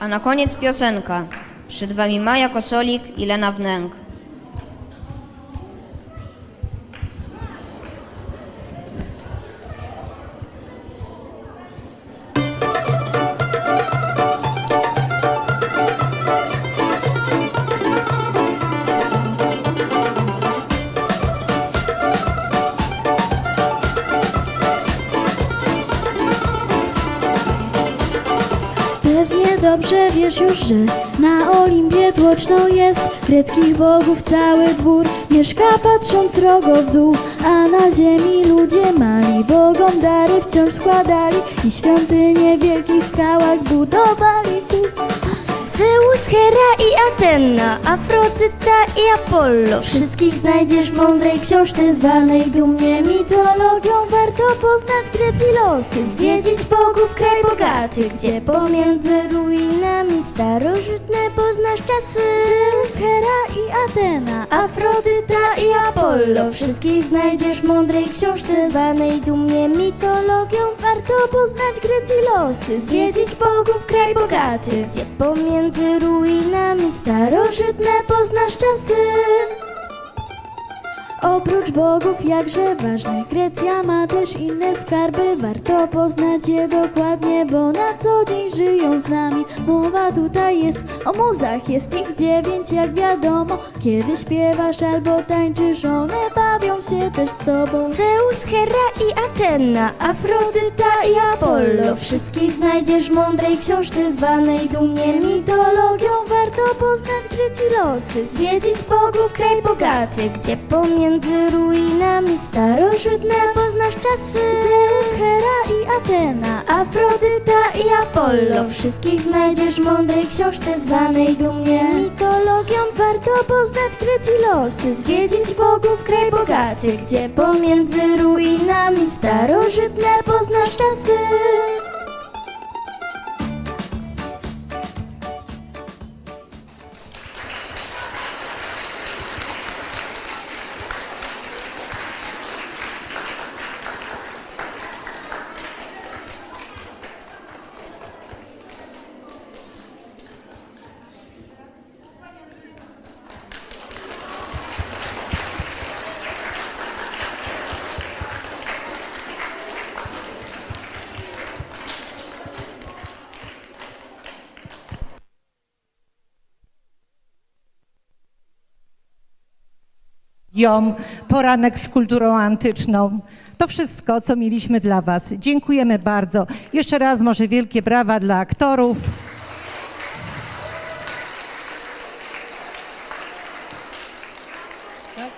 A na koniec piosenka. Przed wami Maja Kosolik i Lena Wnęk. Dobrze wiesz już, że na Olimpie tłoczną jest. Greckich bogów cały dwór Mieszka patrząc srogo w dół. A na ziemi ludzie mali Bogom dary wciąż składali. I świątynie w wielkich skałach budowali. Zeus, Hera i Athena, Afrodyta i Apollo. Wszystkich znajdziesz w mądrej książce zwanej dumnie mitologią Warto poznać Grecji losy, zwiedzić bogów kraj bogaty Gdzie pomiędzy ruinami starożytne poznasz czasy. Zeus, Hera i Athena, Afrodyta Apollo. Wszystkich znajdziesz w mądrej książce zwanej dumnie mitologią Warto poznać Grecji losy, zwiedzić bogów kraj bogaty Gdzie pomiędzy ruinami starożytne poznasz czasy Oprócz bogów jakże ważnych Grecja ma też inne skarby. Warto poznać je dokładnie Bo na co dzień żyją z nami. Mowa tutaj jest o muzach Jest ich dziewięć jak wiadomo. Kiedy śpiewasz albo tańczysz One bawią się też z tobą. Zeus, Hera i Athena Afrodyta i Apollo. Wszystkich znajdziesz w mądrej książce Zwanej dumnie mitologią. Warto poznać Grecji losy Zwiedzić bogów kraj bogaty Gdzie pomiędzy ruinami starożytne poznasz czasy. Zeus, Hera i Athena Afrodyta i Apollo. Wszystkich znajdziesz w mądrej książce Zwanej dumnie mitologią Losy Zwiedzić bogów kraj bogaty Gdzie pomiędzy ruinami starożytne poznasz czasy jom, poranek z kulturą antyczną. To wszystko, co mieliśmy dla Was. Dziękujemy bardzo. Jeszcze raz może wielkie brawa dla aktorów. Tak?